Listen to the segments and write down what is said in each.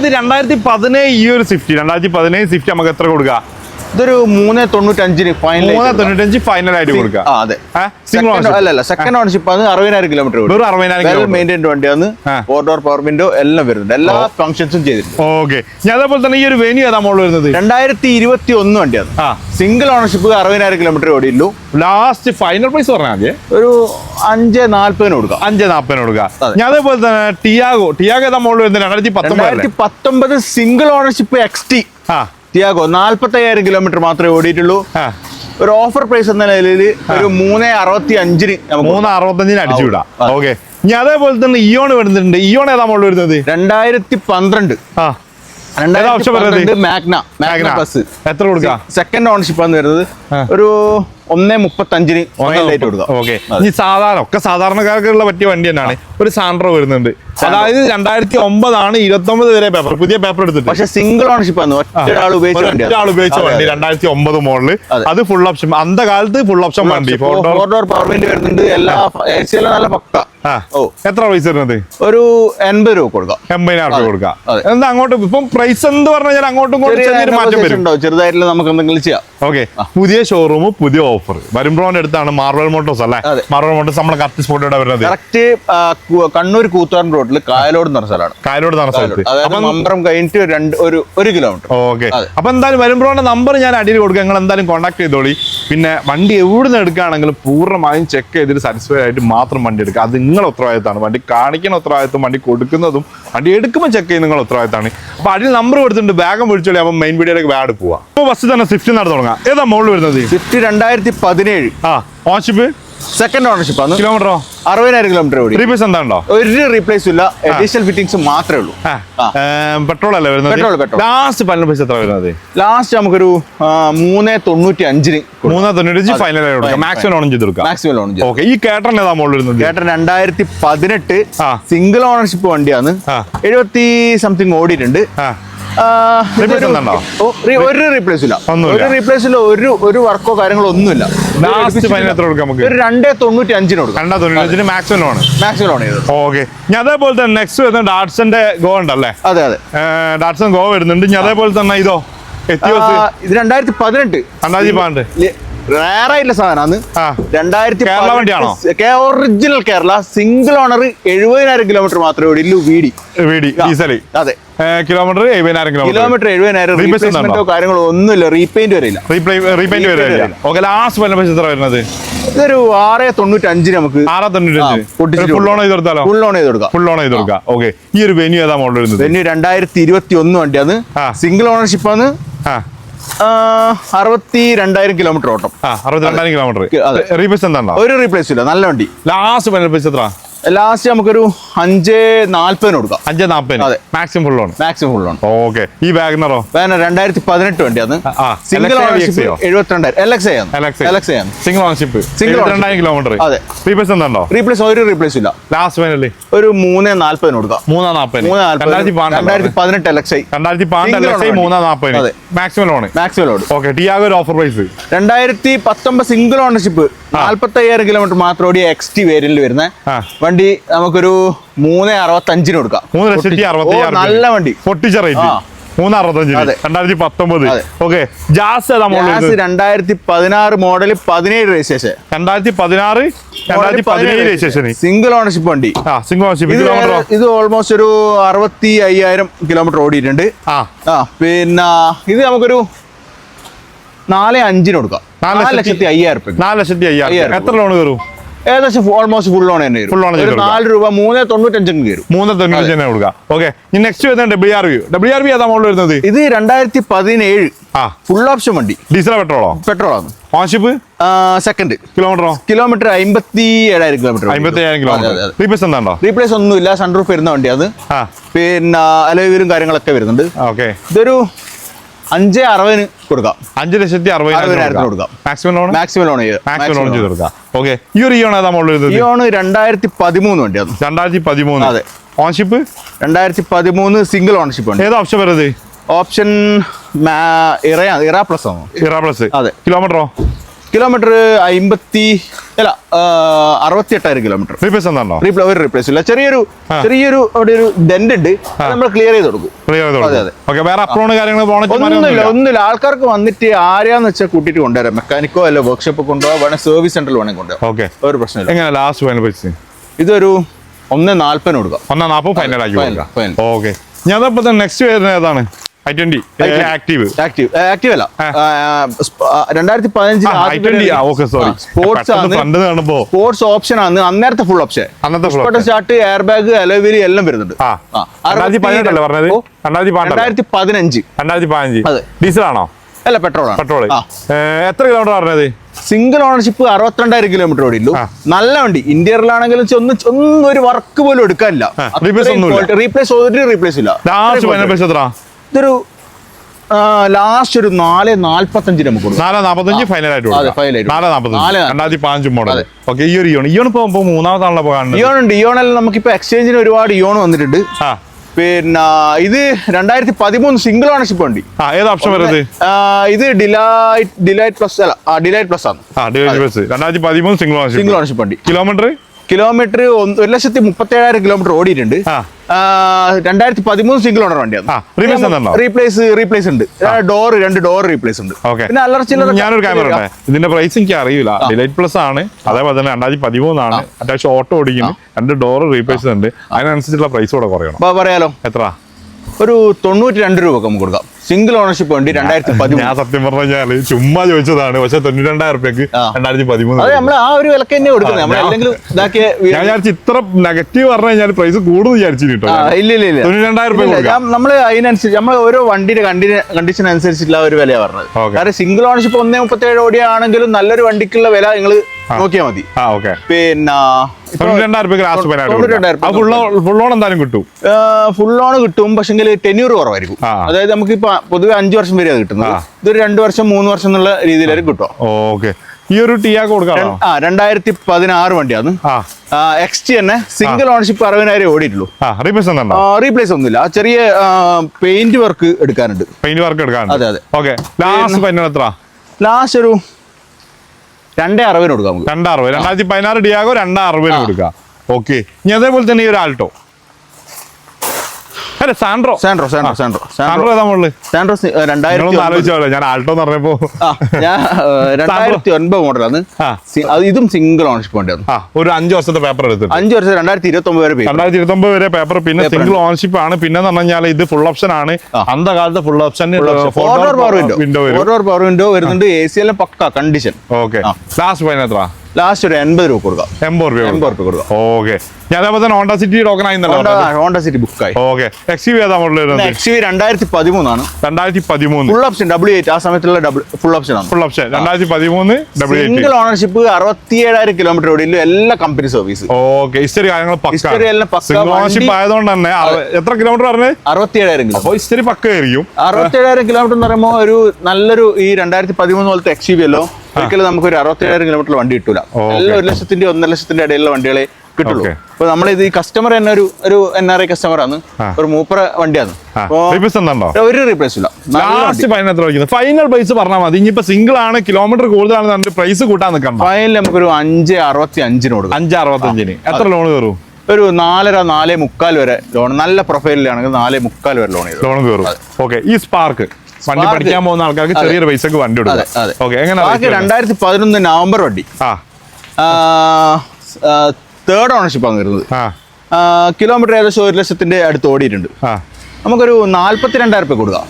അതായത് രണ്ടായിരത്തി പതിനേഴ് ഈ ഒരു സ്വിഫ്റ്റ് രണ്ടായിരത്തി പതിനേഴ് സ്വിഫ്റ്റ് നമുക്ക് എത്ര കൊടുക്കുക ഇതൊരു മൂന്ന് തൊണ്ണൂറ്റഞ്ചിന് ഫൈനൽ മൂന്ന് തൊണ്ണൂറ്റഞ്ച് ഫൈനൽ ആയിട്ട് കൊടുക്കുക. അതെ. അല്ല അല്ല സെക്കൻഡ് ഓണർഷിപ്പ് ആണ് അറുപതിനായിരം കിലോമീറ്റർ വെറും അറുപതിനായിരം മെയിന്റൈൻഡ് വണ്ടിയാണ്. ഫോർ ഡോർ പവർ വിൻഡോ എല്ലാം വരുന്നുണ്ട്. എല്ലാ ഫംഗ്ഷൻസും ചെയ്തിട്ടുണ്ട്. ഓക്കെ. ഞാൻ അതേപോലെ തന്നെ ഈ ഒരു വെന്യൂ ഏതാ മോൾ വരുന്നത്? രണ്ടായിരത്തി ഇരുപത്തി ഒന്ന് വണ്ടിയാണ് സിംഗിൾ ഓണർഷിപ്പ് അറുപതിനായിരം കിലോമീറ്റർ ഓടിയുള്ളൂ ലാസ്റ്റ് ഫൈനൽ പ്രൈസ് പറഞ്ഞാൽ മതി. ഒരു അഞ്ച് നാല്പതിന് കൊടുക്കുക അഞ്ച് നാൽപ്പതിന് കൊടുക്കുക. ഞാൻ അതേപോലെ തന്നെ ടിയാഗോ ടിയാഗോ ഏതാ മോൾ വരുന്നത്? രണ്ടായിരത്തി പത്തൊമ്പത് രണ്ടായിരത്തി പത്തൊമ്പത് സിംഗിൾ ഓണർഷിപ്പ് എക്സ് ടി ആ. ടിയാഗോ നാല്പത്തയ്യായിരം കിലോമീറ്റർ മാത്രമേ ഓടിയിട്ടുള്ളൂ. ഒരു ഓഫർ പ്രൈസ് എന്ന നിലയിൽ ഒരു മൂന്ന് അറുപത്തി അഞ്ചിന് മൂന്ന് അറുപത്തഞ്ചിന് അടിച്ചു വിടാം. ഓക്കെ. ഇനി അതേപോലെ തന്നെ ഇയോൺ വരുന്നുണ്ട്. ഇയോൺ ഏതാ മോൾ വരുന്നത്? രണ്ടായിരത്തി പന്ത്രണ്ട് മാഗ്ന മാഗ്ന. ബസ് എത്ര കൊടുക്കാം? സെക്കൻഡ് ഓണർഷിപ്പ് ആണ് വരുന്നത്. ഒരു ഒന്നേ മുപ്പത്തഞ്ചിന് ഫൈനലായിട്ട് കൊടുക്കാം. ഓക്കെ. ഈ സാധാരണ ഒക്കെ സാധാരണക്കാർക്കുള്ള പറ്റിയ വണ്ടി തന്നെയാണ്. ഒരു സാൻഡ്രോ വരുന്നുണ്ട്. അതായത് രണ്ടായിരത്തി ഒമ്പതാണ് ഇരുപത്തി ഒമ്പത് വരെ പേപ്പർ പുതിയ പേപ്പർ എടുത്തിട്ട്. പക്ഷെ സിംഗിൾ ഓണർഷിപ്പ് ആണ്. ഒരാൾ ഉപയോഗിച്ച. ഒരാൾ ഉപയോഗിച്ച വണ്ടി. രണ്ടായിരത്തി ഒമ്പത് മോഡൽ. അത്. ഫുൾ ഓപ്ഷൻ അന്ത കാലത്ത് ഫുൾ ഓപ്ഷൻ വണ്ടി. ഫോർ ഡോർ പവർ വിൻഡ് വരുന്നുണ്ട്. എല്ലാ നല്ല പക്ക. എത്ര പൈസ വരുന്നത്? ഒരു എൺപത് രൂപ കൊടുക്കാം. എൺപതിനായിരം രൂപ കൊടുക്കാം. എന്താ അങ്ങോട്ട്? ഇപ്പം പ്രൈസ് എന്ന് പറഞ്ഞാൽ അങ്ങോട്ടും ഇങ്ങോട്ടും മാറ്റം വരും. ചെറുതായിട്ടുള്ള നമുക്ക് എന്തെങ്കിലും ചെയ്യാം. ഓക്കെ പുതിയ ഷോറൂം പുതിയ ഓഫർ വരുമ്പോഴോന്റെ അടുത്താണ് മാർബൽ മോട്ടോസ് അല്ലേ? മാർബൽ മോട്ടോസ് നമ്മളെ കറക്റ്റ് സ്പോട്ട് ഇവിടെ വരുന്നത്. കറക്റ്റ് കണ്ണൂർ കൂത്താൻ റോഡിൽ കായലോട് എന്ന് പറഞ്ഞ സ്ഥലമാണ്. കായലോട് നടന്ന സ്ഥലത്ത്. മമ്പറം കഴിഞ്ഞിട്ട് രണ്ട് ഒരു ഒരു കിലോമീറ്റർ ഓക്കെ അപ്പൊ എന്തായാലും വരുമ്പോഴാണ് നമ്പർ ഞാൻ അടിയിൽ കൊടുക്കുക നിങ്ങൾ എന്തായാലും കോൺടാക്ട് ചെയ്തോളി. പിന്നെ വണ്ടി എവിടുന്ന് എടുക്കുകയാണെങ്കിലും പൂർണമായും ചെക്ക് ചെയ്തിട്ട് സാറ്റിസ്ഫൈഡ് ആയിട്ട് മാത്രം വണ്ടി എടുക്കുക. അത് നിങ്ങൾ ഉത്തരവാദിത്തമാണ്. വണ്ടി കാണിക്കുന്ന ഉത്തരവാദിത്തം വണ്ടി കൊടുക്കുന്നതും വണ്ടി എടുക്കുമ്പോൾ ചെക്ക് ചെയ്യുന്ന നിങ്ങളെ ഉത്തരവാദിത്തമാണ്. അപ്പൊ അടിയിൽ നമ്പർ കൊടുത്തിട്ടുണ്ട്. ബാഗം വിളിച്ചോളി. അപ്പം മെയിൻ വീഡിയോയിലേക്ക് ബാഡ് പോവാം. അപ്പോൾ ബസ് തന്നെ സ്വിഫ്റ്റ് നടന്നു തുടങ്ങാം. ഏതാ മോളിൽ വരുന്നത്? സ്വിഫ്റ്റ് രണ്ടായിരത്തി പതിനേഴ് ആ ഓൺഷിപ്പ് സെക്കൻഡ് ഓണർഷിപ്പ് ആണ്. കിലോമീറ്ററോ അറുപതിനായിരം കിലോമീറ്റർ ഓടി. എന്താണോ ഒരു റീപ്ലേസ് ഇല്ല. അഡീഷണൽ ഫിറ്റിംഗ്സ് മാത്രമേ ഉള്ളൂ. പെട്രോൾ അല്ലേ വരുന്നത്? പെട്രോൾ പെട്രോൾ ലാസ്റ്റ് പതിനെട്ട് പൈസ എത്ര വരുന്നത്? ലാസ്റ്റ് നമുക്കൊരു മൂന്ന് തൊണ്ണൂറ്റി അഞ്ചിന് മൂന്ന് തൊണ്ണൂറ്റി. ഫൈനൽ മാക്സിമം ഓൺ ചെയ്ത് കൊടുക്കാം മാക്സിമം ലോൺ ഓക്കെ ഈ കേട്ടൺ ഏതാ മോളിൽ വരുന്നത്? ചേട്ടൻ രണ്ടായിരത്തി പതിനെട്ട് സിംഗിൾ ഓണർഷിപ്പ് വണ്ടിയാണ്. എഴുപത്തി സംതിങ് ഓടിയിട്ടുണ്ട്. ഒരു റീപ്ലേസ് ഇല്ല ഒരു റീപ്ലേസ് ഇല്ല. ഒരു ഒരു വർക്കോ കാര്യങ്ങളോ ഒന്നുമില്ല. ഒരു രണ്ടേ തൊണ്ണൂറ്റി അഞ്ചിന് കൊടുക്കാം രണ്ടാ തൊണ്ണൂറ്റഞ്ചിന് മാക്സിമം ആണ് മാക്സിമം ലോൺ ചെയ്തത്. ഓക്കെ ഞാൻ അതേപോലെ തന്നെ നെക്സ്റ്റ് ഡാറ്റ്സന്റെ ഗോ ഉണ്ടല്ലേ? അതെ അതെ. ഡാറ്റ്സൺ ഗോ വരുന്നുണ്ട്. ഞാൻ അതേപോലെ തന്നെ ഇതോ? എത്തിയോസ് ആ, ഇത് രണ്ടായിരത്തി പതിനെട്ട് രണ്ടായിരത്തി പന്ത്രണ്ട് റയറായിട്ടുള്ള സാധനമാണ് ആ. രണ്ടായിരത്തി കേരള വണ്ടിയാണോ? ഒറിജിനൽ കേരള സിംഗിൾ ഓണർ എഴുപതിനായിരം കിലോമീറ്റർ മാത്രമേ ഓടിയുള്ളൂ വീടി. വീടി അതെ. കിലോമീറ്റർ എഴുപതിനായിരം കിലോമീറ്റർ എഴുപതിനായിരം റീപ്ലേസ്മെന്റോ? കാര്യങ്ങളോ ഒന്നുമില്ല റീപെയിന്റ് വരില്ല റീപെയിന്റ് വരില്ല. ഓക്കെ ലാസ്റ്റ് പൈസ എത്ര വരുന്നത്? ഇതൊരു ആറ് തൊണ്ണൂറ്റഞ്ചിന് നമുക്ക് ആറ് തൊണ്ണൂറ്റഞ്ച്. ഫുൾ ഓൺ ചെയ്ത് കൊടുത്താലോ? ഫുൾ ഓൺ ചെയ്ത് കൊടുക്കാം. ഫുൾ ഓൺ ചെയ്ത് കൊടുക്കാം. ഓക്കെ ഈ ഒരു വെന്യൂ ഏതാ മോഡൽ വരുന്നത്? വെന്യൂ രണ്ടായിരത്തി ഇരുപത്തി ഒന്ന് വണ്ടിയാണ്. സിംഗിൾ ഓണർഷിപ്പ് ആണ് അറുപത്തി രണ്ടായിരം കിലോമീറ്റർ ഓട്ടം. അറുപത്തി രണ്ടായിരം കിലോമീറ്റർ റീപ്ലേസ് റീപേസ് എന്താ ഒരു റീപ്ലേസ് ഇല്ല. നല്ല വണ്ടി. ലാസ്റ്റ് എത്ര? ലാസ്റ്റ് നമുക്കൊരു അഞ്ച് നാല്പതിന് കൊടുക്കാം. അഞ്ച് നാല്പതിന് അതെ. മാക്സിമം ഫുൾ ആണ്. മാക്സിമം ഫുൾ ആണ്. ഓക്കെ ഈ വാഗ്നറോ വാഗ്നർ രണ്ടായിരത്തി പതിനെട്ട് വണ്ടിയാണ് അത്. Single ownership? എഴുപത്തിരണ്ടായിരം. L X. L X single ownership Single രണ്ടായിരം കിലോമീറ്റർ അതെ. റീപ്ലേസ് എന്താണോ റീപ്ലേസ് ഒരു റീപ്ലേസ് ഇല്ല. ലാസ്റ്റ് ഫൈനലി ഒരു മൂന്ന് നാല്പതിന് കൊടുക്കാം. മൂന്നാം മൂന്ന് രണ്ടായിരത്തി പതിനെട്ട് എൽ എക്സ് ഐ രണ്ടായിരത്തി പന്ത്രണ്ട് മൂന്ന് വണ്ടി. അതെ. Maximum loan maximum load okay Tiago ഒരു ഓഫർ പ്രൈസ് രണ്ടായിരത്തി പത്തൊമ്പത് സിംഗിൾ ഓണർഷിപ്പ് നാല്പത്തി അയ്യായിരം കിലോമീറ്റർ മാത്രം ഓടിയ എക്സ് ടി വേരിയന്റിൽ വരുന്ന. ആ. വണ്ടി നമുക്കൊരു മൂന്ന് അറുപത്തഞ്ചിന് കൊടുക്കാം. മൂന്ന് ലക്ഷത്തി അറുപത്തി ഓ, നല്ല വണ്ടി. പൊട്ടിച്ച റേറ്റ്. മൂന്ന് അറുപത്തഞ്ചിന്. രണ്ടായിരത്തി പത്തൊമ്പത് ഓക്കെ. ജാസ് രണ്ടായിരത്തി പതിനാറ് മോഡൽ പതിനേഴ് രജിസ്ട്രേഷൻ. രണ്ടായിരത്തി പതിനാറ് രണ്ടായിരത്തി പതിനേഴ് രജിസ്ട്രേഷൻ. സിംഗിൾ ഓണർഷിപ്പ് വണ്ടി. ആ സിംഗിൾ ഓണർഷിപ്പ് ഇത് ഓൾമോസ്റ്റ് ഒരു അറുപത്തി അയ്യായിരം കിലോമീറ്റർ ഓടിയിട്ടുണ്ട്. ആ. പിന്നെ ഇത് നമുക്കൊരു നാല് അഞ്ചിന് കൊടുക്കാം. നാല് ലക്ഷത്തി അയ്യായിരം നാല് ലക്ഷത്തി അയ്യായിരം എത്ര ലോൺ കയറും? ഏകദേശം ഓൾമോസ്റ്റ് ഫുൾ ഓൺ തന്നെ ഫുൾ കൊടുക്കാം. നാല് രൂപ മൂന്ന് തൊണ്ണൂറ്റഞ്ചിന് കയറും മൂന്ന് തൊണ്ണൂറ്റി തന്നെ കൊടുക്കുക. ഓക്കെ നെക്സ്റ്റ് വരുന്നത് W R V W R V ഏതാ മോഡൽ വരുന്നത്? ഇത് രണ്ടായിരത്തി പതിനേഴ് ആ ഫുൾ ഓപ്ഷൻ വണ്ടി ഡീസൽ പെട്രോളോ പെട്രോളാണ് ഓൺഷിപ്പ് സെക്കൻഡ് കിലോമീറ്ററോ കിലോമീറ്റർ അമ്പത്തി ഏഴായിരം കിലോമീറ്റർ അമ്പത്തി ഏഴായിരം കിലോമീറ്റർ റീപ്ലേസ് എന്താണോ? റീപ്ലേസ് ഒന്നുമില്ല സൺറൂഫ് വരുന്ന വണ്ടിയാണ് അത്. പിന്നെ അലോവീലും കാര്യങ്ങളൊക്കെ വരുന്നുണ്ട്. ഓക്കെ ഇതൊരു അഞ്ച് അറുപതിന് കൊടുക്കാം. അഞ്ച് ലക്ഷത്തി അറുപതിനായിരത്തിന് അറുപതിനായിരം കൊടുക്കാം. മാക്സിമം ലോൺ മാക്സിമം ലോൺ ചെയ്ത്. മാക്സിമം ലോൺ ചെയ്ത് കൊടുക്കാം. ഓക്കെ ഈ ഒരു ഇയോൺ ഏതാ മോഡൽ വരുന്നത് ഈ രണ്ടായിരത്തി പതിമൂന്ന് വണ്ടിയാണ് രണ്ടായിരത്തി പതിമൂന്ന് അതെ. ഓൺഷിപ്പ് രണ്ടായിരത്തി പതിമൂന്ന് സിംഗിൾ ഓണർഷിപ്പ് ഉണ്ട് ഏത് ഓപ്ഷൻ വരുന്നത്? ഓപ്ഷൻ ഇറ ഇറ പ്ലസ് ആണോ? ഇറ പ്ലസ് അതെ. കിലോമീറ്ററോ കിലോമീറ്റർ അമ്പത്തി അല്ല അറുപത്തി എട്ടായിരം കിലോമീറ്റർ. റീപ്ലേസ് എന്താണോ റീപ്ലേ ഒരു റീപ്ലേസ് ഇല്ല. ചെറിയൊരു ചെറിയൊരു അവിടെ ഒരു ഡെന്റ് ഉണ്ട്. നമ്മൾ ക്ലിയർ ചെയ്ത് കൊടുക്കും. വേറെ അപ്രോണ് കാര്യങ്ങൾ ഒന്നുമില്ല ഒന്നുമില്ല. ആൾക്കാർക്ക് വന്നിട്ട് ആരാന്ന് വെച്ചാൽ കൂട്ടിട്ട് കൊണ്ടുവരാം. മെക്കാനിക്കോ അല്ല വർക്ക്ഷോപ്പ് കൊണ്ടുപോകാം വേണേൽ സർവീസ് സെന്ററിൽ വേണമെങ്കിൽ കൊണ്ടുപോകാം ഓക്കെ ഒരു പ്രശ്നമില്ല. എങ്ങനെ ലാസ്റ്റ് ഫൈനൽ പൈസ ഇതൊരു ഒന്ന് നാല്പതിന് കൊടുക്കാം. ഒന്നാം നാൽപ്പത് ഫൈനൽ ആക്കി ഓക്കെ ഞാൻ അപ്പോൾ നെക്സ്റ്റ് വരുന്നത് ഏതാണ്? ഐ ട്വന്റി ആക്റ്റീവ് ആക്റ്റീവ് അല്ല. രണ്ടായിരത്തി സോറി സ്പോർട്സ് കാണുമ്പോ. സ്പോർട്സ് ഓപ്ഷൻ ആണ്. അന്നേരത്തെ ഫുൾ ഓപ്ഷൻ അന്നത്തെ. Start air bag alloy wheel എല്ലാം വരുന്നുണ്ട്. രണ്ടായിരത്തി പതിനഞ്ച് പതിനഞ്ച് ഡീസൽ ആണോ? അല്ല പെട്രോൾ പെട്രോൾ എത്ര കിലോമീറ്റർ പറഞ്ഞത്? സിംഗിൾ ഓണർഷിപ്പ് അറുപത്തിരണ്ടായിരം കിലോമീറ്റർ ഓടിയുള്ളൂ നല്ല വണ്ടി. ഇന്ത്യയിലാണെങ്കിലും ഒന്ന് ഒന്നും ഒരു വർക്ക് പോലും എടുക്കാനില്ല. റീപ്ലേസ് ഒരു റീപ്ലേസ് ഇല്ല. ഇതൊരു ലാസ്റ്റ് ഒരു നാല് നാല്പത്തഞ്ചിന് നമുക്ക് നാല് നാല്പത്തഞ്ച് ഫൈനൽ ആയിട്ട് നാല് നാല് രണ്ടായിരത്തി പതിനഞ്ച് മോഡൽ. ഓക്കെ ഈ ഒരു ഇയോൺ ഇയോൺ ഇപ്പൊ ഇപ്പൊ മൂന്നാമതാണല്ലോ പോകാൻ ഇയോൺ ഉണ്ട്. ഇയോണിൽ നമുക്കിപ്പോൾ എക്സ്ചേഞ്ചിന് ഒരുപാട് ഇയോൺ വന്നിട്ടുണ്ട്. പിന്നെ ഇത് രണ്ടായിരത്തി പതിമൂന്ന് സിംഗിൾ ഓണർഷിപ്പ് വണ്ടി. ആ ഏത് ഓപ്ഷൻ വരുന്നത് ഇത്? ഡിലൈറ്റ് ഡിലൈറ്റ് പ്ലസ് അല്ല ഡിലൈറ്റ് പ്ലസ് ആണ്. സിംഗിൾ ഓണർഷിപ്പ് ഉണ്ട് കിലോമീറ്റർ കിലോമീറ്റർ ഒരു ലക്ഷത്തി മുപ്പത്തി ഏഴായിരം കിലോമീറ്റർ ഓടിയിട്ടുണ്ട്. രണ്ടായിരത്തി പതിമൂന്ന് സിംഗിൾ ഓണർ വണ്ടിയാണ്? റീപ്ലേസ് റീപ്ലേസ് ഉണ്ട്. ഡോർ രണ്ട് ഡോർ റീപ്ലേസ് ഉണ്ട്. പിന്നെ അല്ലറ ചില്ലറ ഞാനൊരു ക്യാമറ ഇതിന്റെ പ്രൈസ് എനിക്ക് അറിയില്ല. ഡിലൈറ്റ് പ്ലസ് ആണ്. അതേപോലെ തന്നെ രണ്ടായിരത്തി പതിമൂന്നാണ്. അത്യാവശ്യം ഓട്ടോ ഓടിക്കുന്നു രണ്ട് ഡോർ റീപ്ലേസ് ഉണ്ട്. അതിനനുസരിച്ചുള്ള പ്രൈസ് കൂടെ കുറയണം. പറയാലോ. എത്ര? ഒരു തൊണ്ണൂറ്റി രണ്ട് രൂപ നമുക്ക് കൊടുക്കാം. സിംഗിൾ ഓണർഷിപ്പ് വണ്ടി രണ്ടായിരത്തി പതിമൂന്ന് ഞാൻ സത്യം പറഞ്ഞാൽ ചുമ്മാ ചോദിച്ചതാണ്. പക്ഷെ തൊണ്ണൂറ്റി രണ്ടായിരം റുപ്യക്ക് രണ്ടായിരത്തി പതിമൂന്ന് അത് നമ്മൾ ആ ഒരു വിലക്ക് തന്നെ കൊടുക്കുന്നത്. നമ്മൾ അല്ലെങ്കിൽ ഇതാക്കിയ ഞാൻ വിചാരിച്ചു ഇത്ര നെഗറ്റീവ് പറഞ്ഞു കഴിഞ്ഞാൽ പ്രൈസ് കൂടുതൽ വിചാരിച്ചിട്ടോ ഇല്ല ഇല്ല ഇല്ല. തൊണ്ണൂറ്റി റുപ്യ നമ്മൾ അതിനനുസരിച്ച് നമ്മൾ ഓരോ വണ്ടിയുടെ കണ്ടീഷൻ അനുസരിച്ചിട്ടുള്ള ഒരു വിലയാണ് പറഞ്ഞത്. കാരണം സിംഗിൾ ഓണർഷിപ്പ് ഒന്നേ മുപ്പത്തി ഏഴ് ഓടിയാണെങ്കിലും നല്ലൊരു വണ്ടിക്കുള്ള വില നിങ്ങൾ നോക്കിയാൽ മതി. പിന്നെ കിട്ടും. ഫുൾ ഓൺ കിട്ടും പക്ഷെങ്കിൽ ടെന്യൂർ കുറവായിരിക്കും. അതായത് നമുക്ക് ഇപ്പൊ പൊതുവെ അഞ്ചു വർഷം വരെ കിട്ടുന്നത്. ആ. ഇതൊരു രണ്ടു വർഷം മൂന്ന് വർഷം എന്നുള്ള രീതിയിലായിരിക്കും കിട്ടും. ഓക്കെ. ഈ ഒരു ടിയാ കൊടുക്കാം ആ രണ്ടായിരത്തി പതിനാറ് വണ്ടിയാണ് എക്സ്റ്റി തന്നെ സിംഗിൾ ഓണർഷിപ്പ് അറുപതിനായിരം ഓടിയിട്ടുള്ളൂ. റീപ്ലേസ് റീപ്ലേസ് ഒന്നുമില്ല. ചെറിയ പെയിന്റ് വർക്ക് എടുക്കാനുണ്ട്. പെയിന്റ് വർക്ക് എടുക്കാനുണ്ട്. അതെ, അതെ. ഓക്കെ. ലാസ്റ്റ് എത്ര? ലാസ്റ്റ് ഒരു രണ്ടേ അറുപതിന് കൊടുക്കാം നമുക്ക്. രണ്ടറുപത് രണ്ടായിരത്തി പതിനാറ് ഡിയാഗോ രണ്ടായിരം അറുപതിന് കൊടുക്കാം. ഓക്കെ ഇനി അതേപോലെ തന്നെ ഈ ഒരു ആൾട്ടോ അല്ല Santro. Santro Santro Santro. Santro ഏതാ രണ്ടായിരത്തി ആലോചിച്ചോളൂ ഞാൻ ആൾട്ടോ എന്ന് പറഞ്ഞപ്പോ. രണ്ടായിരത്തി ഒൻപത് മോഡലാണ് ഇതും സിംഗിൾ ഓണർഷിപ്പ് ഒരു അഞ്ച് വർഷത്തെ പേപ്പർ എടുത്തു അഞ്ച് വർഷം രണ്ടായിരത്തി ഇരുപത്തി ഒമ്പത് വരെ രണ്ടായിരത്തി ഇരുപത്തി ഒമ്പത് വരെ പേപ്പർ പിന്നെ സിംഗിൾ ഓണർഷിപ്പ് ആണ്. പിന്നെ എന്ന് പറഞ്ഞാൽ ഇത് ഫുൾ ഓപ്ഷൻ ആണ്. അന്ത കാലത്ത് full option power window power window വരുന്നുണ്ട്. എ സി എല്ലാം പക്ക condition okay class last fine എത്ര ലാസ്റ്റ് ഒരു എൺപത് രൂപ കൊടുക്കാം. എൺപത് രൂപ എൺപത് രൂപ കൊടുക്കാം. ഓക്കെ. ഞാൻ അതേപോലെ തന്നെ ഹോണ്ട സിറ്റി ടോക്കൺ ആയിരുന്നല്ലോ ഹോണ്ട സിറ്റി ബുക്കായി ഓക്കെ. എക്സ് ഏതാ മോഡൽ എക്സ് വി രണ്ടായിരത്തി പതിമൂന്നാണ് രണ്ടായിരത്തി പതിമൂന്ന് ഫുൾ ഓപ്ഷൻ ഡബ്ല്യു എയ്റ്റ് ആ സമയത്തുള്ള ഡബിൾ ഫുൾ ഓപ്ഷൻ ആണ്. ഫുൾ ഓപ്ഷൻ രണ്ടായിരത്തി പതിമൂന്ന് ഡബിൾ സിംഗിൾ ഓണർഷിപ്പ് അറുപത്തി ഏഴായിരം കിലോമീറ്റർ ഓടിയില്ല എല്ലാ കമ്പനി സർവീസ് ഓക്കെ. ഹിസ്റ്ററി കാര്യങ്ങൾ പക്ക. History എല്ലാം പക്ക. സിംഗിൾ ഓണർഷിപ്പ് ആയതുകൊണ്ട് തന്നെ എത്ര കിലോമീറ്റർ പറഞ്ഞത് അറുപത്തി ഏഴായിരം കിലോ അപ്പൊ ഹിസ്റ്ററി പക്കയായിരിക്കും അറുപത്തി ഏഴായിരം കിലോമീറ്റർ എന്ന് പറയുമ്പോൾ ഒരു നല്ലൊരു ഈ രണ്ടായിരത്തി പതിമൂന്ന് പോലത്തെ എക്സ് വി അല്ലോ. ഒരിക്കലും നമുക്ക് ഒരു അറുപത്തി ഏഴായിരം കിലോമീറ്റർ വണ്ടി കിട്ടൂല. എല്ലാം ഒരു ലക്ഷത്തിന്റെ ഒന്നര ലക്ഷത്തിന്റെ ഇടയിലുള്ള വണ്ടികളെ കിട്ടുള്ളൂ. അപ്പൊ നമ്മൾ ഇത് ഈ കസ്റ്റമർ തന്നെ ഒരു ഒരു എൻ ആർ ഐ കസ്റ്റമർ ആണ്. ഒരു മൂപ്പറ വണ്ടിയാണ്. ഒരു റീപ്ലേസ് ഇല്ല. ഫൈനൽ പ്രൈസ് പറഞ്ഞാൽ മതി. ഇനിയിപ്പോ സിംഗിൾ ആണ് കിലോമീറ്റർ കൂടുതലാണ് പ്രൈസ് കൂട്ടാൻ നിൽക്കണ്ട. ഫൈനൽ നമുക്കൊരു അഞ്ച് അറുപത്തി അഞ്ചിന് കൊടുക്കും. അഞ്ച് അറുപത്തഞ്ചിന് എത്ര ലോൺ കയറും? ഒരു നാലര നാലേ മുക്കാൽ വരെ ലോൺ നല്ല പ്രൊഫൈലിലാണെങ്കിൽ നാലേ മുക്കാൽ വരെ ലോൺ ലോൺ കയറും. ഓക്കെ ഈ സ്പാർക്ക് വണ്ടി പഠിക്കാൻ പോകുന്ന ആൾക്കാർക്ക് ചെറിയൊരു പൈസക്ക് വണ്ടി കൊടുക്കും ഓക്കെ എങ്ങനെ രണ്ടായിരത്തി പതിനൊന്ന് നവംബർ വണ്ടി. ആ. തേർഡ് ആണ് വരുന്നത്. കിലോമീറ്റർ ഏകദേശം ഒരു ലക്ഷത്തിന്റെ അടുത്ത് ഓടിയിട്ടുണ്ട്. നമുക്കൊരു നാല്പത്തി രണ്ടായിരം രൂപ കൊടുക്കാം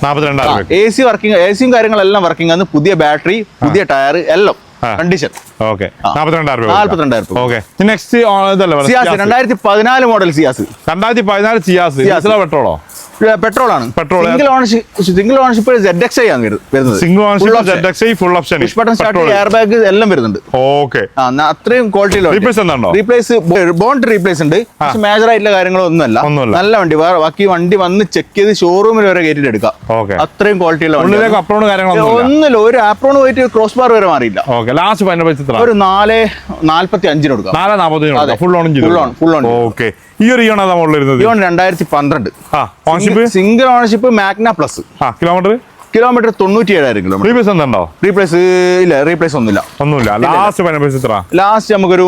എ സി വർക്കിംഗ് എ സിയും കാര്യങ്ങളെല്ലാം വർക്കിംഗ് ആണ്. പുതിയ ബാറ്ററി പുതിയ ടയർ എല്ലാം. കണ്ടീഷൻ ഓക്കെ രണ്ടായിരത്തി പതിനാല് മോഡൽ സിയാസ് രണ്ടായിരത്തി പതിനാല് സിയാസ്. പെട്രോളോ പെട്രോൾ ആണ്. Petrol single ownership single ownership Z X ആണ് വരുന്നത് single option. ZXi full option push button start air bag എല്ലാം വരുന്നുണ്ട്. ഓക്കെ അത്രയും ക്വാളിറ്റിയിലുള്ള Replace എന്തുണ്ടോ? റീപ്ലേസ് ബോണ്ട് റീപ്ലേസ് ഉണ്ട്. പക്ഷെ മേജർ ആയിട്ടുള്ള കാര്യങ്ങളൊന്നുമല്ല ഒന്നുമല്ല. നല്ല വണ്ടി വേറെ ബാക്കി വണ്ടി വന്ന് ചെക്ക് ചെയ്ത് ഷോറൂമിൽ വരെ കയറ്റിട്ട് എടുക്കാം. അത്രയും ക്വാളിറ്റിയുള്ള ഒന്നുമില്ല ഒരു ആപ്രോൺ പോയിട്ട് ക്രോസ് ബാർ വരെ മാറിയില്ല. ലാസ്റ്റ് ഒരു നാല് നാല്പത്തി അഞ്ചിന് കൊടുക്കാം. നാല് നാപ്പത്തി അതെ. Full on full on on, full okay ഈ ഒരു ഇയോൺ അതാ മുകളിൽ വരുന്നത്? ഇയോൺ രണ്ടായിരത്തി പന്ത്രണ്ട്. ആ ownership single ownership Magna plus ആ കിലോമീറ്റർ കിലോമീറ്റർ തൊണ്ണൂറ്റി ഏഴായിരം കിലോമീറ്റർ റീപ്ലേസ് എന്തുണ്ടോ? റീപ്ലേസ് ഇല്ല റീപ്ലേസ് ഒന്നുമില്ല. ഒന്നുമില്ല. ലാസ്റ്റ് എത്ര ലാസ്റ്റ് നമുക്കൊരു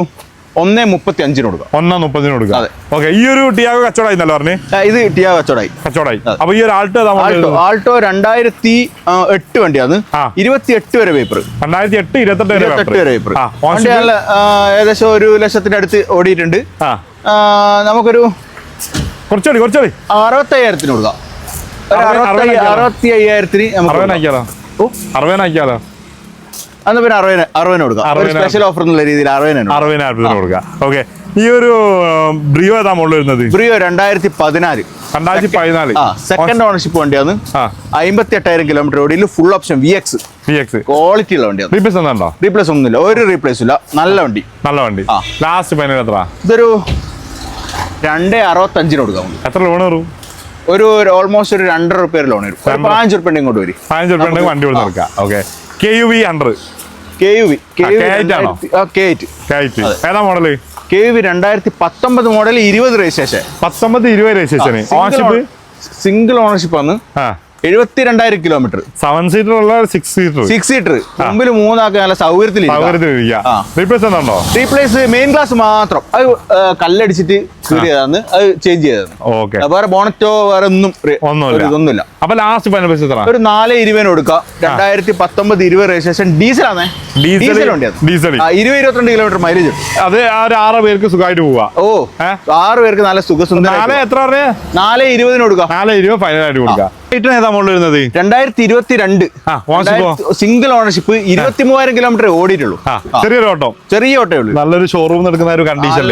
ഒന്നേ മുപ്പത്തി അഞ്ചിന് കൊടുക്കാം. ഒന്നാം മുപ്പതിന് കൊടുക്കാം. അതെ. ഓക്കെ ഈ ഒരു ടിയാഗോ കച്ചവടമായി എന്നല്ല പറഞ്ഞു ഇത് ടിയാഗോ കച്ചവടമായി. കച്ചവടമായി. അപ്പൊ ഈ ഒരു ആൾട്ടോ ആൾട്ടോ ആൾട്ടോ രണ്ടായിരത്തി എട്ട് വണ്ടിയാണ് ഇരുപത്തി എട്ട് വരെ പേപ്പർ രണ്ടായിരത്തി എട്ട് ഇരുപത്തെട്ട് വരെ പേപ്പർ വണ്ടി ഏകദേശം ഒരു ലക്ഷത്തിന്റെ അടുത്ത് ഓടിയിട്ടുണ്ട്. നമുക്കൊരു കുറച്ചോടി കുറച്ചോടി അറുപത്തയ്യായിരത്തിന് കൊടുക്കാം. അറുപത്തി അയ്യായിരത്തിന്. അറുപതിനാക്കിയാലോ അന്ന് പിന്നെ അറുപതിന് അറുപതിന് കൊടുക്കാം. സ്പെഷ്യൽ ഓഫർ എന്നുള്ള രീതിയിൽ അറുപതിനാണ്. അറുപതിനായിരത്തിന് കൊടുക്കാം. ഓക്കെ ഈ ഒരു ബ്രിയോ ഏതാ മുകളിൽ വരുന്നത്? ബ്രിയോ രണ്ടായിരത്തി പതിനാല് രണ്ടായിരത്തി പതിനാല് സെക്കൻഡ് ഓണർഷിപ്പ് വണ്ടിയാണ്. അമ്പത്തി എട്ടായിരം kilometre ഓടിയിൽ full option V X V X quality ഉള്ള വണ്ടിയാണ്. റീപ്ലേസ് എന്താണ്ടോ റീപ്ലേസ് ഒന്നുമില്ല. ഒരു റീപ്ലേസ് ഇല്ല. നല്ല വണ്ടി. നല്ല വണ്ടി. ലാസ്റ്റ് ഫൈനൽ എത്ര ഇതൊരു രണ്ട് അറുപത്തഞ്ചിന് കൊടുക്കാം. എത്ര ലോൺ വരും? ഒരു ഓൾമോസ്റ്റ് ഒരു രണ്ടര റുപ്യ ലോൺ വരും. പതിനഞ്ച് റുപ്യ ഇങ്ങോട്ട് വരും. പതിനഞ്ച് റുപ്യ വണ്ടി കൊടുത്ത് നടക്കുക okay. K U V hundred K U V K U K8 ആണോ? കെ എയ്റ്റ് കയറ്റി ഏതാ മോഡൽ കെ യു വി രണ്ടായിരത്തി പത്തൊമ്പത് മോഡൽ ഇരുപത് രജിസ്ട്രേഷൻ പത്തൊമ്പത് ഇരുപത് രജിസ്ട്രേഷന് ഓൺഷിപ്പ് സിംഗിൾ ഓണർഷിപ്പ് ആണ്. എഴുപത്തിരണ്ടായിരം എഴുപത്തി രണ്ടായിരം കിലോമീറ്റർ സെവൻ സീറ്റർ ഉള്ള സിക്സ് സീറ്റർ സിക്സ് സീറ്റർ മുമ്പിൽ മൂന്നാക്കി നല്ല സൗകര്യത്തിൽ. റീപ്ലേസ് റീപ്ലേസ് മെയിൻ ക്ലാസ് മാത്രം. അത് കല്ലടിച്ചിട്ട് കീറിയതാണ് അത് ചേഞ്ച് ചെയ്തതാണ്. ഓക്കെ. വേറെ ബോണറ്റോ വേറെ ഒന്നും ഒന്നുമില്ല. ഇതൊന്നുമില്ല. അപ്പൊ ലാസ്റ്റ് ഫൈനൽ പ്രൈസ് എത്ര ഒരു നാല് ഇരുപതിന് കൊടുക്കാം. രണ്ടായിരത്തി പത്തൊമ്പത് ഇരുപത് രജിസ്ട്രേഷൻ ഡീസലാണേ ഡീസൽ ഡീസൽ ഇരുപത് ഇരുപത്തിരണ്ട് കിലോമീറ്റർ മൈലേജ് അത് ഒരു ആറ് പേർക്ക് സുഖമായിട്ട് പോവാ. ഓ ആറ് പേർക്ക് നല്ല നാല് സുഖസുന്ദര എത്ര പറഞ്ഞേ? നാല് ഇരുപതിന് കൊടുക്കാം. നാല് ഇരുപത് ഫൈനൽ ആയിട്ട് കൊടുക്കാം. വരുന്നത്? രണ്ടായിരത്തി ഇരുപത്തി രണ്ട്? സിംഗിൾ ഓണർഷിപ്പ് ഇരുപത്തി മൂവായിരം കിലോമീറ്റർ ഓടിയിട്ടുള്ളൂ. ചെറിയ ഓട്ടോ ചെറിയൊരു ഓട്ടോ. ചെറിയ ഓട്ടേ ഉള്ളൂ. നല്ലൊരു ഷോറൂം നടക്കുന്ന ഒരു കണ്ടീഷൻ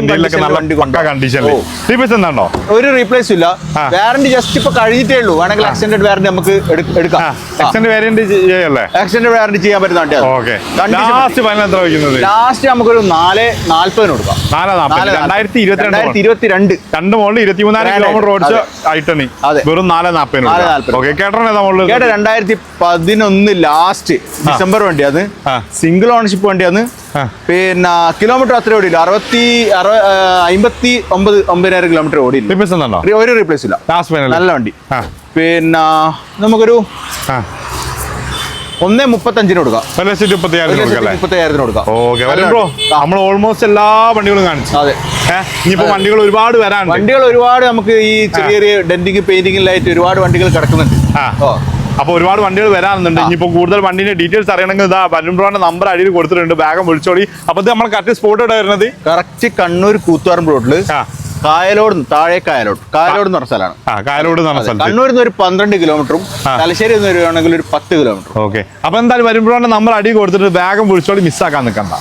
ഇന്ത്യയിലൊക്കെ നല്ല വണ്ടി പക്ക. കണ്ടീഷനിൽ റീപ്ലേസ് എന്താണോ? ഒരു റീപ്ലേസ് ഇല്ല. വാറന്റി ജസ്റ്റ് ഇപ്പൊ കഴിഞ്ഞിട്ടേ ഉള്ളൂ. വേണമെങ്കിൽ എക്സ്റ്റൻഡ് വാറന്റി നമുക്ക് എടുക്കാം എക്സ്റ്റൻഡ് വേരിയന്റ് ചെയ്യല്ലേ? എക്സ്റ്റൻഡ് വാറന്റി ചെയ്യാൻ പറ്റുന്ന വണ്ടിയാണ്. ഓക്കെ ലാസ്റ്റ് ഫൈനൽ എത്ര വയ്ക്കുന്നത്? ലാസ്റ്റ് നമുക്കൊരു നാല് നാല്പതിന് കൊടുക്കാം. നാല് രണ്ടായിരത്തി ഇരുപത്തിരണ്ട് ഇരുപത്തിരണ്ട് ഇരുപത്തി രണ്ട് മോളിൽ ഇരുപത്തിമൂന്നായിരം Grand കിലോമീറ്റർ ഓടിച്ച ഐട്ടണി. വെറും നാല് നാല്പതിന് ഓക്കെ കേട്ടോ ഏതാ മുകളിൽ കേട്ടോ രണ്ടായിരത്തി പതിനൊന്ന് ലാസ്റ്റ് ഡിസംബർ വണ്ടിയാണ്. സിംഗിൾ ഓണർഷിപ്പ് വണ്ടിയാണ്. പിന്നെ കിലോമീറ്റർ അത്ര ഓടിയില്ല. അറുപത്തി അറുപ അമ്പത്തി ഒമ്പത് ഒമ്പതിനായിരം കിലോമീറ്റർ ഓടിയില്ല. റീപ്ലേസ് ഒന്നുണ്ടോ ഒരു- റീപ്ലേസ് ഇല്ല. നല്ല വണ്ടി. പിന്നെ നമുക്കൊരു ഒന്നേ മുപ്പത്തഞ്ചിന് കൊടുക്കാം. ഒരു ലക്ഷത്തി മുപ്പത്തി ഒരു ആയിരം ലക്ഷത്തി കൊടുക്കല്ലേ മുപ്പത്തയ്യായിരത്തിന് കൊടുക്കാം. ഓക്കെ. ബ്രോ നമ്മൾ ഓൾമോസ്റ്റ് എല്ലാ വണ്ടികളും കാണിച്ചു. അതെ. ഏഹ് ഇനിയിപ്പോ വണ്ടികൾ ഒരുപാട് വരാൻ വണ്ടികൾ ഒരുപാട് നമുക്ക് ഈ ചെറിയ ചെറിയ ഡെന്റിങ് പെയിന്റിങ്ങിലായിട്ട് ഒരുപാട് വണ്ടികൾ കിടക്കുന്നുണ്ട്. ആ ഓ അപ്പൊ ഒരുപാട് വണ്ടികൾ വരാനുണ്ട് ഇനിയിപ്പോൾ കൂടുതൽ വണ്ടിന്റെ ഡീറ്റെയിൽസ് അറിയണമെങ്കിൽ ഇതാ വരുമ്പോഴാണ് നമ്പർ അടിയിൽ കൊടുത്തിട്ടുണ്ട്. ബാഗം വിളിച്ചോളി അപ്പോൾ ഇത് നമ്മൾ കറക്റ്റ് സ്പോട്ട് ഇവിടെ വരുന്നത്? കറക്റ്റ് കണ്ണൂർ കൂത്തുപറമ്പ് റോഡിൽ ആ. കായലോട് താഴെ കായലോട്. കായലോട് എന്ന് പറഞ്ഞ സ്ഥലമാണ്. കായലോട് കണ്ണൂരിൽ നിന്ന് ഒരു പന്ത്രണ്ട് കിലോമീറ്ററും. തലശ്ശേരി നിന്ന് വരുവാണെങ്കിൽ ഒരു പത്ത് കിലോമീറ്റർ ഓക്കെ അപ്പൊ എന്തായാലും വരുമ്പോഴാണ് നമ്മൾ അടി കൊടുത്തിട്ട് ബാഗം വിളിച്ചോളി മിസ്സാക്കാൻ നിൽക്കണ്ട.